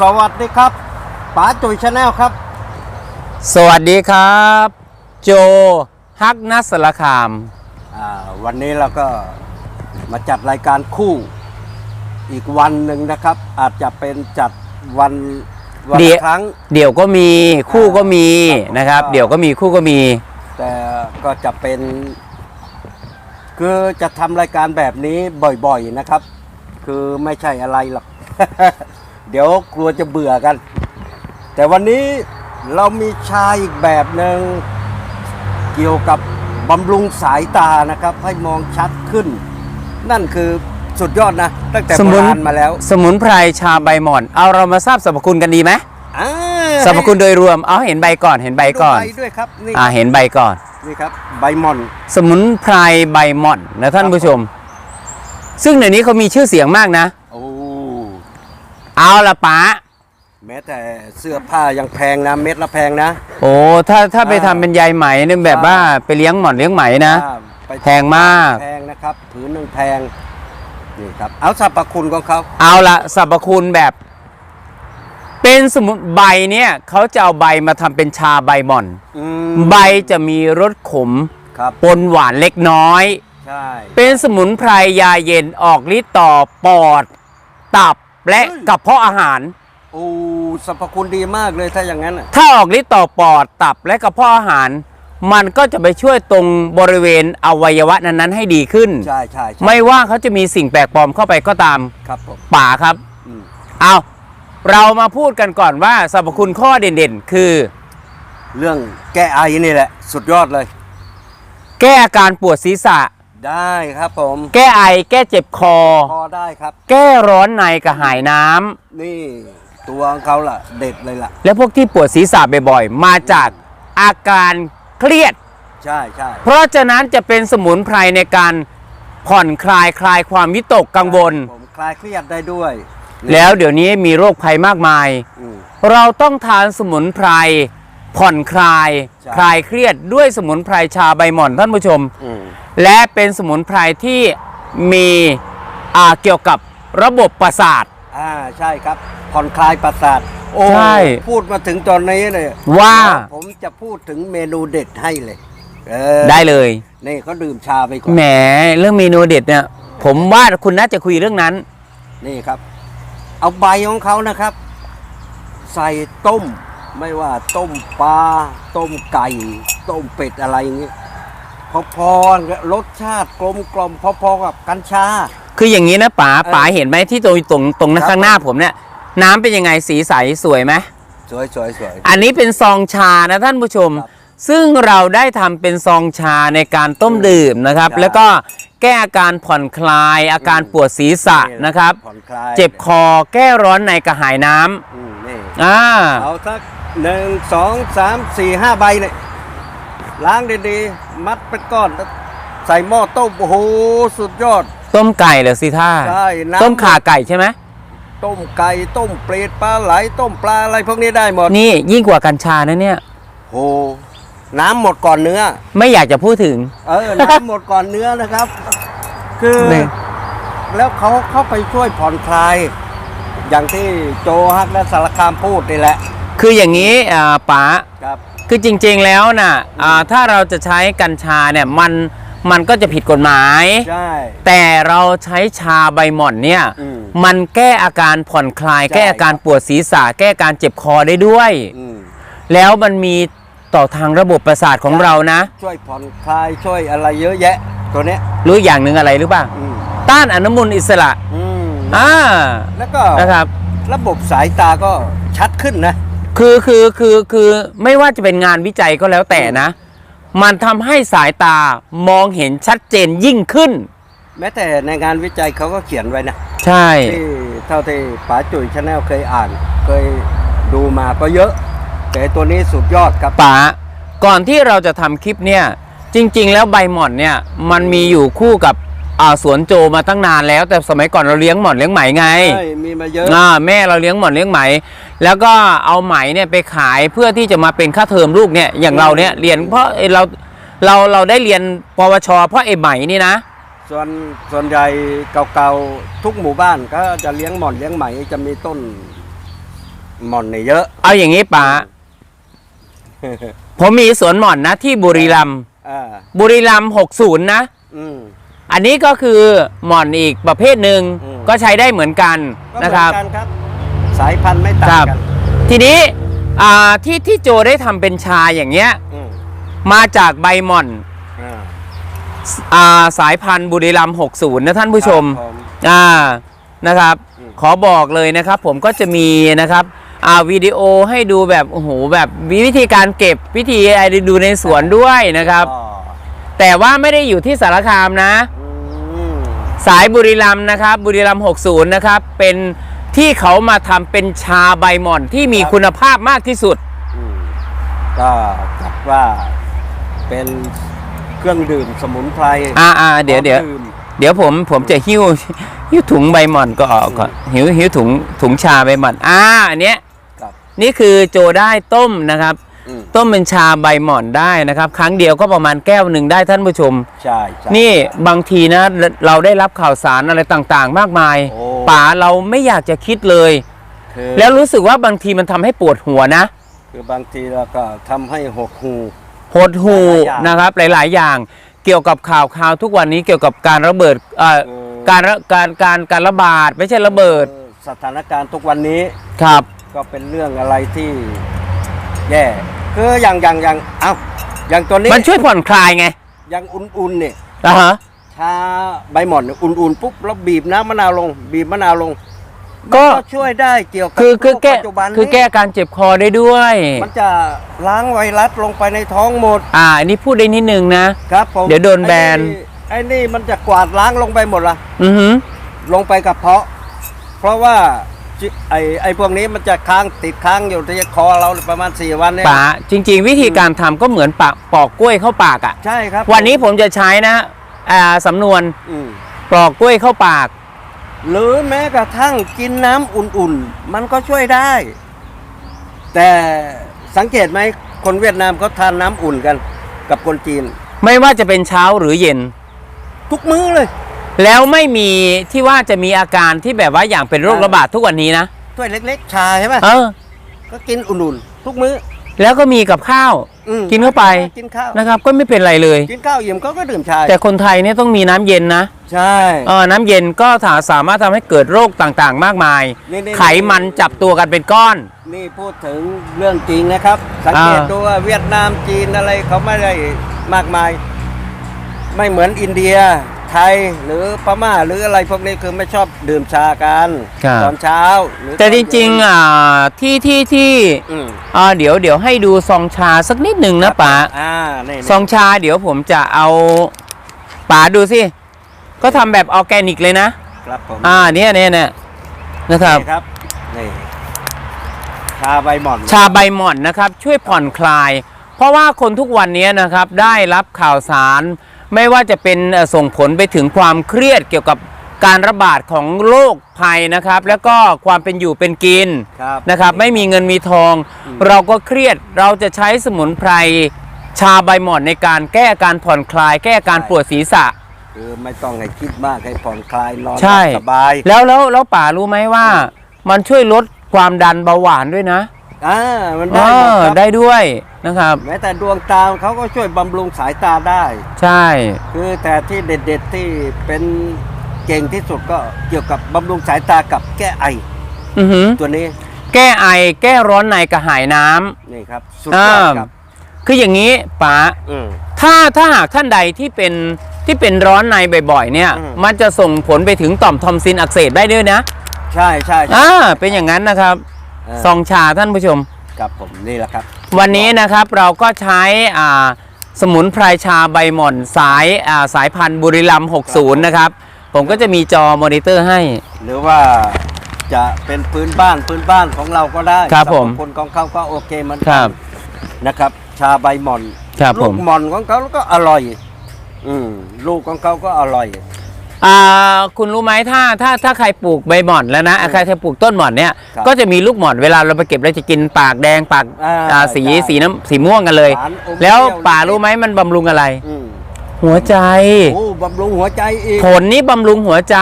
สวัสดีครับป๋าจุยชาแนลครับ สวัสดีครับ โจฮักนัสสารคาม อ่าวันนี้เราก็มาจัดรายการคู่อีกวันหนึ่งนะครับ อาจจะเป็นจัดวันวันเดี๋ยว ละครั้ง เดี๋ยวก็มีคู่ก็มีครับนะครับก็เดี๋ยวก็มีคู่ก็มี แต่ก็จะเป็นคือจะทำรายการแบบนี้บ่อยๆนะครับ คือไม่ใช่อะไรหรอก เดี๋ยวกลัวจะเบื่อกัน แต่วันนี้เรามีชาอีกแบบหนึ่งเกี่ยวกับบำรุงสายตานะครับ ให้มองชัดขึ้น นั่นคือสุดยอดนะ ตั้งแต่สโบมุนราณมาแล้ว สมุนไพรชาใบหม่อน เอาเรามาทราบสรรพคุณกันดีไหมอ่าสรรพคุณโดยรวมเอาเห็นใบก่อนเห็นใบก่อนดูใบด้วยครับนี่อ่าเห็นใบก่อนนี่ครับใบหมอน สมุนไพรใบหม่อนนะท่านผู้ชม ซึ่งเดี๋ยวนี้เขามีชื่อเสียงมากนะโอ้ เอาละป๋าแม้แต่เสื้อผ้ายังแพงนะ เม็ดละแพงนะ โอ้ถ้าถ้าไปอ่าทำเป็นใยไหมเนี่ยแบบว่าไปเลี้ยงหม่อนเลี้ยงไหมนะ อ่าไปแพงมาก แพงนะครับผืนหนึ่งแพงนี่ครับเอาสรรพคุณของเขาเอาละสรรพคุณแบบ เป็นสมุนใบเนี่ยเขาจะเอาใบมาทำเป็นชาใบหม่อน อืมใบจะมีรสขมครับปนหวานเล็กน้อย ใช่เป็นสมุนไพรยาเย็นออกฤทธิ์ต่อปอด ตับ และกระเพาะอาหาร โอ้สรรพคุณดีมากเลยถ้าอย่างนั้นน่ะถ้าออกฤทธิ์ต่อปอดตับและกระเพาะอาหาร มันก็จะไปช่วยตรงบริเวณอวัยวะนั้นๆให้ดีขึ้น ใช่ใช่ใช่ไม่ว่าเขาจะมีสิ่งแปลกปลอมเข้าไปก็ตามครับผมป่าครับอืมเอาเรามาพูดกันก่อนว่าสรรพคุณข้อเด่นๆ คือ เรื่องแก้ไอนี่แหละ สุดยอดเลย แก้อาการปวดศีรษะ ได้ครับผมแก้ไอแก้เจ็บคอ พอได้ครับ แก้ร้อนในกระหายน้ำนี่ตัวของเขาล่ะ เด็ดเลยล่ะ และพวกที่ปวดศีรษะบ่อยๆ มาจากอาการเครียด ใช่ใช่เพราะฉะนั้นจะเป็นสมุนไพรในการผ่อนคลายคลายความวิตกกังวล ผมคลายเครียดได้ด้วยนี่แล้วเดี๋ยวนี้มีโรคภัยมากมาย อืมเราต้องทานสมุนไพร ผ่อนคลาย ใช่ คลายเครียดด้วยสมุนไพรชาใบหม่อนท่านผู้ชม อืม และเป็นสมุนไพรที่มีอ่าเกี่ยวกับระบบประสาท อ่าใช่ครับ ผ่อนคลายประสาท โอ้ใช่พูดมาถึงตอนนี้เลยว่าเดี๋ยผมจะพูดถึงเมนูเด็ดให้เลยเออได้เลย นี่เขาดื่มชาไปก่อน แหมเรื่องเมนูเด็ดเนี่ย ผมว่าคุณน่าจะคุยเรื่องนั้น นี่ครับ เอาใบของเขานะครับ ใส่ต้ม ไม่ว่าต้มปลาต้มไก่ ต้มเป็ดอะไรอย่างนี้พอๆรสชาติกลมกลมๆพอๆกับกัญชา คืออย่างนี้นะป๋าเออป๋าเห็นไหมที่ตรงตรงตรงครับข้างหน้าผมเนี่ย น้ำเป็นยังไงสีใสสวยไหมสวยสวยสวยอันนี้เป็นซองชานะท่านผู้ชมครับซึ่งเราได้ทำเป็นซองชาในการต้มดื่มนะครับใช่แล้วก็แก้อาการผ่อนคลาย อาการปวดศีรษะนะครับผ่อนคลายเจ็บคอแก้ร้อนในกระหายน้อืมนี่ำอ่าเอาสัก หนึ่งสองสามสี่ห้าใบเลยล้างดีๆ มัดเป็นก้อนแล้วใส่หม้อต้มโอ้โหสุดยอด ต้มไก่เหรอสิท่าใช่น้ำต้มข่าไก่ใช่ไหมต้มไก่ต้มเปรตปลาไหลต้มปลาอะไรพวกนี้ได้หมดนี่ยิ่งกว่ากัญชานะเนี่ยโอ้น้ำหมดก่อนเนื้อ ไม่อยากจะพูดถึง เออ น้ำหมดก่อนเนื้อนะครับ คือนี่แล้วเขาเข้าไปช่วยผ่อนคลาย อย่างที่โจฮักและสารคามพูดนี่แหละ คืออย่างนี้อ่าป๋าครับ คือจริงๆแล้วน่ะอ่าถ้าเราจะใช้กัญชาเนี่ยมันมันก็จะผิดกฎหมาย ใช่ แต่เราใช้ชาใบหม่อนเนี่ยอืมมันแก้อาการผ่อนคลาย ใช่ แก้อาการปวดศีรษะ แก้อาการเจ็บคอได้ด้วย อืมแล้วมันมีต่อทางระบบประสาทของเรานะ ช่วยผ่อนคลายช่วยอะไรเยอะแยะ ตัวเนี้ยรู้อย่างหนึ่งอะไรหรือเปล่าอืมต้านอนุมูลอิสระอืมอ่าแล้วก็นะครับ ระบบสายตาก็ชัดขึ้นนะ คือคือคือคือไม่ว่าจะเป็นงานวิจัยก็แล้วแต่นะ มันทำให้สายตามองเห็นชัดเจนยิ่งขึ้น แม้แต่ในงานวิจัยเขาก็เขียนไว้นะใช่ ที่เท่าที่ป๋าจุ๋ยชาแนลเคยอ่าน เคยดูมาก็เยอะ แต่ตัวนี้สุดยอดครับป๋าก่อนที่เราจะทำคลิปเนี่ย จริง ๆ แล้วใบหม่อนเนี่ย มันมีอยู่คู่กับ อ่าสวนโจมาตั้งนานแล้ว แต่สมัยก่อนเราเลี้ยงหม่อนเลี้ยงไหมไงใช่มีมาเยอะ อ่าแม่เราเลี้ยงหม่อนเลี้ยงไหม แล้วก็เอาไหมเนี่ยไปขายเพื่อที่จะมาเป็นค่าเทอมลูกเนี่ยอย่างเราเนี่ยเรียนเพราะไอ้เราเราเราได้เรียนปวช เพราะไอ้ไหมนี่นะ ส่วนส่วนใหญ่เก่าๆทุกหมู่บ้านก็จะเลี้ยงหม่อนเลี้ยงไหมจะมีต้นหม่อนเนี่ยเยอะ เอาอย่างนี้ป๋าผมมีสวนหม่อนนะที่บุรีรัมย์อ่าบุรีรัมย์60 นะ อืม อันนี้ก็คือหม่อนอีกประเภทหนึ่งอืม ก็ใช้ได้เหมือนกันก็เหมืนะอครับกันครับ สายพันธุ์ไม่ต่างครับกันทีนี้อ่าที่ที่โจได้ทำเป็นชาอย่างเงี้ยอืมมาจากใบหม่อนอ่าอ่าสายพันธุ์บุรีรัมย์60 นะท่านผู้ชม ครับผ อ่านะครับ อืม ขอบอกเลยนะครับ ผมก็จะมีนะครับอ่าวิดีโอให้ดูแบบโอ้โหแบบวิธีการเก็บวิธีอะไรดูในสวนด้วยนะครับก็แต่ว่าไม่ได้อยู่ที่สารคามนะ อืม สายบุรีรัมย์นะครับบุรีรัมย์60 นะครับ เป็นที่เขามาทำเป็นชาใบหม่อนที่มีคุณภาพมากที่สุด อืมก็จัดว่าเป็นเครื่องดื่มสมุนไพรอ่าอ่าเดี๋ยวเดี๋ยว ของดื่ม เดี๋ยวผมผมจะหิ้วหิ้วถุงใบหม่อนก็ออกก่อนหิ้วหิ้วถุงถุงชาใบหม่อนอ่าอันเนี้ยครับ นี่คือโจได้ต้มนะครับอืม ต้มเป็นชาใบหม่อนได้นะครับ ครั้งเดียวก็ประมาณแก้วหนึ่งได้ท่านผู้ชม ใช่ใช่ นี่บางทีนะเราได้รับข่าวสารอะไรต่างๆ มากมายโอ้ ป๋าเราไม่อยากจะคิดเลย คือแล้วรู้สึกว่าบางทีมันทำให้ปวดหัวนะ คือบางทีเราก็ทำให้หกหู หดหูหลายๆอย่างนะครับหลาย ๆ อย่างเกี่ยวกับข่าวข่าวทุกวันนี้เกี่ยวกับการระเบิดเอ่อเออ การระการการการระบาดไม่ใช่ระเบิดเออสถานการณ์ทุกวันนี้ครับ ก็เป็นเรื่องอะไรที่ แย่คืออย่างอย่างอย่างเอ้าอย่างตัวนี้มันช่วยผ่อนคลายไงอย่างอุ่นๆเนี่ยนะฮะชาใบหม่อนเนี่ยอุ่นๆปุ๊บแล้วบีบน้ำมะนาวลง บีบมะนาวลง ก็มันช่วยได้เกี่ยวกับคือคือโรแก้ปัจจุบันนี้คือแก้การเจ็บคอได้ด้วย มันจะล้างไวรัสลงไปในท้องหมด อ่าอันนี้พูดได้นิดนึงนะครับผมเดี๋ยวโดนแบนไอ้นี่มันจะกวาดล้างลงไปหมดละอือหือลงไปกับเพาะ เพราะว่าจิ ไอ้ไอ้พวกนี้มันจะค้างติดค้างอยู่ที่คอเราประมาณ 4 วันเนี่ยป๋าจริง ๆ วิธีการทำก็เหมือนปากปอกกล้วยเข้าปากอะ่ะ ใช่ครับวันนี้ผมจะใช้นะอ่าสำนวนอืมปอกกล้วยเข้าปาก หรือแม้กระทั่งกินน้ำอุ่นๆ มันก็ช่วยได้ แต่สังเกตไหมคนเวียดนามเขาทานน้ำอุ่นกัน กับคนจีน ไม่ว่าจะเป็นเช้าหรือเย็น ทุกมื้อเลย แล้วไม่มีที่ว่าจะมีอาการที่แบบว่าอย่างเป็นโรคระบาดทุกวันนี้นะถ้วยเล็ก ๆ ชาใช่ไหมเออ ก็กินอุ่นๆทุกมื้อ แล้วก็มีกับข้าว อืมกินเข้าไป กินข้าวนะครับ ก็ไม่เป็นไรเลย กินข้าวอิ่มเขาก็ดื่มชาแต่คนไทยเนี่ยต้องมีน้ำเย็นนะใช่ เออน้ำเย็นก็สาสามารถทำให้เกิดโรคต่างๆ มากมาย นี่ๆ ไขมันจับตัวกันเป็นก้อน นี่พูดถึงเรื่องจริงนะครับ สังเกตอ่า ดูว่าเวียดนามจีนอะไรเขาไม่ได้มากมาย ไม่เหมือนอินเดียไทยหรือพม่าหรืออะไรพวกนี้คือไม่ชอบดื่มชากันครับ ตอนเช้าหรือแต่อนจเย็นริงๆอ่าที่ที่ที่อืมอ่าเดี๋ยวเดี๋ยวให้ดูซองชาสักนิดหนึ่งนะป๋าอ่านี่ซองชาเดี๋ยวผมจะเอาป๋าดูสิก็ทำแบบออร์แกนิกเลยนะ ครับผมอ่าเนี่ยเนี่ยเนี่ยนะครับ นี่ครับนี่ชาใบหม่อน ชาใบหม่อนนะครับช่วยผ่อนคลาย เพราะว่าคนทุกวันนี้นะครับได้รับข่าวสาร ไม่ว่าจะเป็นเอ่อส่งผลไปถึงความเครียดเกี่ยวกับการระบาดของโรคภัยนะครับ แล้วก็ความเป็นอยู่เป็นกินครับนะครับ ไม่มีเงินมีทอง เราก็เครียดเราจะใช้สมุนไพรชาใบหม่อนในการแก้อาการผ่อนคลาย แก้อาการปวดศีรษะคือไม่ต้องให้คิดมากให้ผ่อนคลายนอนหใช่ลับสบาย แล้วแล้วแล้วป๋ารู้ไหมว่า มันช่วยลดความดันเบาหวานด้วยนะ อ่ามันเอได้หมดอครับได้ด้วยนะครับ แม้แต่ดวงตาเขาก็ช่วยบำรุงสายตาได้ ใช่ คือแต่ที่เด็ดๆที่เป็นเก่งที่สุดก็เกี่ยวกับบำรุงสายตากับแก้ไออือหือตัวนี้แก้ไอแก้ร้อนในกระหายน้ำ นี่ครับสุดยอดครับคืออย่างนี้ป๋าอืม ถ้าถ้าหากท่านใดที่เป็นที่เป็นร้อนในบ่อยๆเนี่ย อืม มันจะส่งผลไปถึงต่อมทอมซินอักเสบได้ด้วยนะใช่ใช่ใช่อ่าเป็นอย่างนั้นนะครับเออ ซองชาท่านผู้ชม กับผมนี่แหละครับ วันนี้นะครับเราก็ใช้อ่าสมุนไพรชาใบหม่อนสายอ่าสายพันธุ์บุรีรัมย์60 นะครับ ผมก็จะมีจอมอนิเตอร์ให้ หรือว่าจะเป็นพื้นบ้านพื้นบ้านของเราก็ได้ครับผมสรรพคนของเขาก็โอเคเหมันคกัรับ นะครับ ชาใบหม่อนครับผลูมกหม่อนของเขาก็อร่อย อืมลูกของเขาก็อร่อยอ่า คุณรู้ไหมถ้าถ้าถ้าใครปลูกใบหม่อนแล้วนะใครจะปลูกต้นหม่อนเนี่ยครับก็จะมีลูกหม่อนเวลาเราไปเก็บเราจะกินปากแดงปากอ่าอ่าสีใช่สีน้ำสีม่วงกันเลยหวานอมแล้วเปรี้ยวป่ารู้ไหมมันบำรุงอะไรอืมหัวใจโอ้บำรุงหัวใจอีกผลนี้บำรุงหัวใจ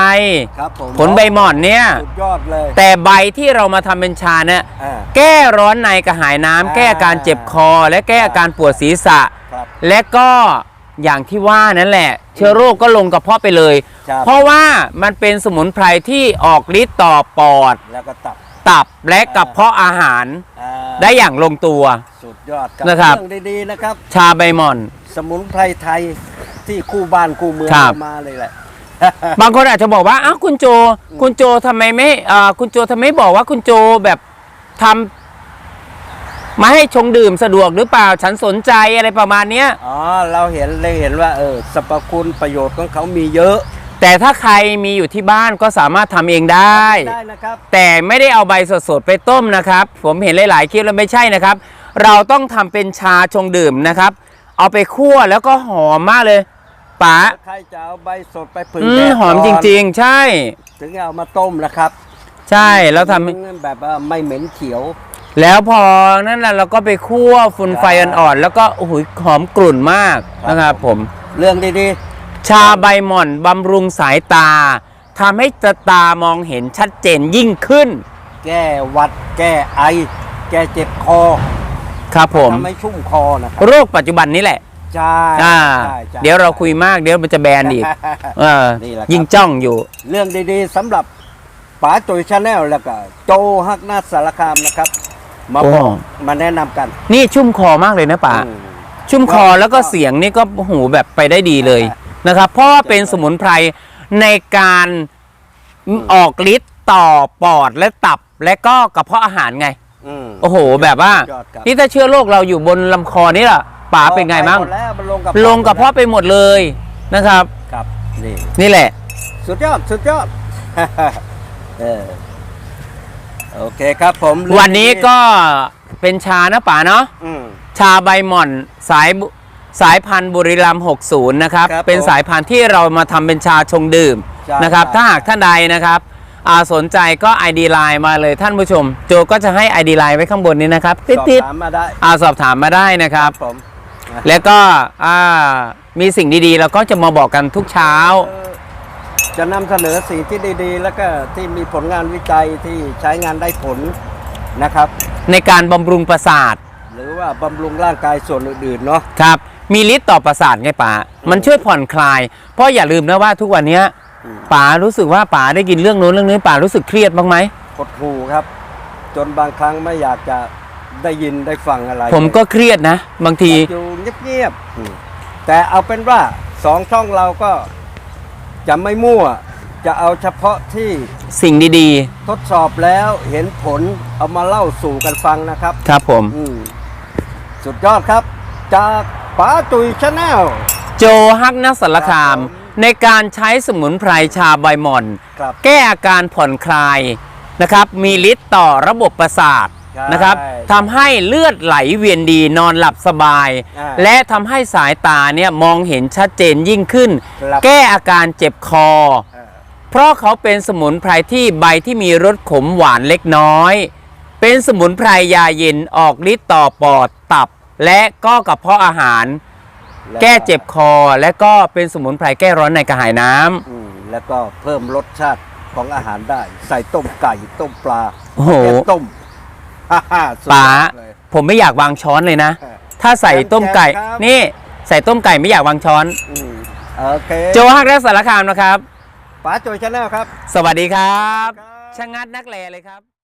ครับผมผลใบหม่อนเนี่ยสุดยอดเลยแต่ใบที่เรามาทำเป็นชาเนี่ยอ่าแก้ร้อนในกระหายน้ำอ่าแก้อาการเจ็บคอ และแก้อาการปวดศีรษะครับและก็ อย่างที่ว่านั่นแหละ เชื้อโรคก็ลงกระเพาะไปเลย ครับ เพราะว่ามันเป็นสมุนไพรที่ออกฤทธิ์ต่อปอด แล้วก็ตับตับและกระเพาะอาหารอ่าได้อย่างลงตัว สุดยอดกับนะครับ เรื่องดีๆนะครับ ชาใบหม่อน สมุนไพรไทยที่คู่บ้านคู่เมืองครับ มาเลยแหละ บางคนอาจจะบอกว่าอ้าวคุณโจ คุณโจทำไมไม่อ่าคุณโจทำไมบอกว่าคุณโจแบบทำ มาให้ชงดื่มสะดวกหรือเปล่าฉันสนใจอะไรประมาณเนี้ย อ๋อ เราเห็นเลยเห็นว่าเออสรรพคุณประโยชน์ของเขามีเยอะแต่ถ้าใครมีอยู่ที่บ้านก็สามารถทำเองได้ ได้นะครับ แต่ไม่ได้เอาใบสดๆ ไปต้มนะครับ ผมเห็นหลายๆคลิปแล้วไม่ใช่นะครับ เราต้องทำเป็นชาชงดื่มนะครับ เอาไปคั่วแล้วก็หอมมากเลยป๋าใครจะเอาใบสดไปผึ่งอืแดมดหอมจริง ๆ ใช่ ๆถึงเอามาต้มนะครับใช่แล้วทำถึงแบบว่าไม่เหม็นเขียว แล้วพอนั่นแหละเราก็ไปคั่วฝุ่นไฟอ่อนๆแล้วก็โอ้โหหอมกลุ่นมากครับนะครับผม เรื่องดีชาใบหม่อนบำรุงสายตาทำให้ตามองเห็นชัดเจนยิ่งขึ้นๆแก้หวัด แก้ไอ แก้เจ็บคอ ครับผมทำให้ชุ่มคอนะครับโรคปัจจุบันนี้แหละใช่อ่าใช่ใช่เดี๋ยวเราคุยมากเดี๋ยวมันจะแบนอีกเออนี่แหละครับยิ่งจ้องอยู่ เรื่องดีๆสำหรับป๋าจุยชาแนลแล้วก็โจฮักนาสารคามนะครับ มาโอ้บอกมาแนะนำกันนี่ชุ่มคอมากเลยนะป๋าอืม ชุ่มคอแล้วก็เสียงนี่ก็หูแบบไปได้ดีเลยนะครับ เพราะว่าเป็นสมุนไพรในการออกฤทธิ์ต่อปอดและตับและก็กระเพาะอาหารไง อืม โอ้โห แบบว่ายอดครับ นี่ถ้าเชื้อโรคเราอยู่บนลำคอนี่ล่ะป๋าเป็นไงบ้างปหมดแล้วมันลงกับลงกระเพาะไปหมดเลยนะครับ ครับนี่นี่แหละ สุดยอดสุดยอด เออ โอเคครับผมวันนี้ก็เป็นชานะป๋าเนาะอืมชาใบหม่อนสายบุสายพันธุ์บุรีรัมย์60 นะครับครับเป็นผมสายพันธุ์ที่เรามาทำเป็นชาชงดื่มใช่นะครับครับ ถ้าหากท่านใดนะครับอ่าสนใจก็ ID Line มาเลยท่านผู้ชม โจก็จะให้ ID Line ไว้ข้างบนนี้นะครับสอบติดถามมาได้ๆอ่าสอบถามมาได้นะครับผมแล้วก็อ่ามีสิ่งดีๆ เราก็จะมาบอกกันทุกเช้าเอ่อ จะนำเสนอสิ่งที่ดีๆ แล้วก็ที่มีผลงานวิจัยที่ใช้งานได้ผลนะครับ ในการบำรุงประสาทหรือว่าบำรุงร่างกายส่วนอื่นๆเนาะ ครับ มีฤทธิ์ต่อประสาทไงป๋ามันช่วยผ่อนคลาย เพราะอย่าลืมนะว่าทุกวันเนี้ยอืม ป๋ารู้สึกว่าป๋าได้กินเรื่องนู้นเรื่องนี้ป๋ารู้สึกเครียดบ้างไหมหดหูครับ จนบางครั้งไม่อยากจะได้ยินได้ฟังอะไรผมก็เครียดนะ บางที อยากอยู่เงียบๆอืมแต่เอาเป็นว่าสองช่องเราก็ จะไม่มั่ว จะเอาเฉพาะที่สิ่งดีทดสอบแล้วเห็นผลเอามาเล่าสู่กันฟังนะครับๆ ครับผม อืมสุดยอดครับ จากป๋าตุยชาแนล โจฮักนักสารคาม ครับผมในการใช้สมุนไพรชาใบหม่อน ครับ แก้อาการผ่อนคลายนะครับ มีฤทธิ์ต่อระบบประสาทใช่ นะครับทำให้เลือดไหลเวียนดีนอนหลับสบายอ่าและทำให้สายตาเนี่ยมองเห็นชัดเจนยิ่งขึ้นครับแก้อาการเจ็บคอเออเพราะเขาเป็นสมุนไพรที่ใบที่มีรสขมหวานเล็กน้อย เป็นสมุนไพรยาเย็นออกฤทธิ์ต่อปอดตับ และก็กระเพาะอาหารล้วแก้เจ็บคอและก็เป็นสมุนไพรแก้ร้อนในกระหายน้ำอืมแล้วก็เพิ่มรสชาติของอาหารได้ ใส่ต้มไก่ต้มปลาโอ้โหแกงต้ม ฮ่าฮ่าสุดยป๋าอดเลย ผมไม่อยากวางช้อนเลยนะ เออถ้าใส่ต้มไก่ แจมครับ นี่ ใส่ต้มไก่ไม่อยากวางช้อน อืมโอเคโจฮักและสารคามนะครับ ป๋าโจยชาแนลครับ สวัสดีครับครับ ชะงัดนักแลเลยครับ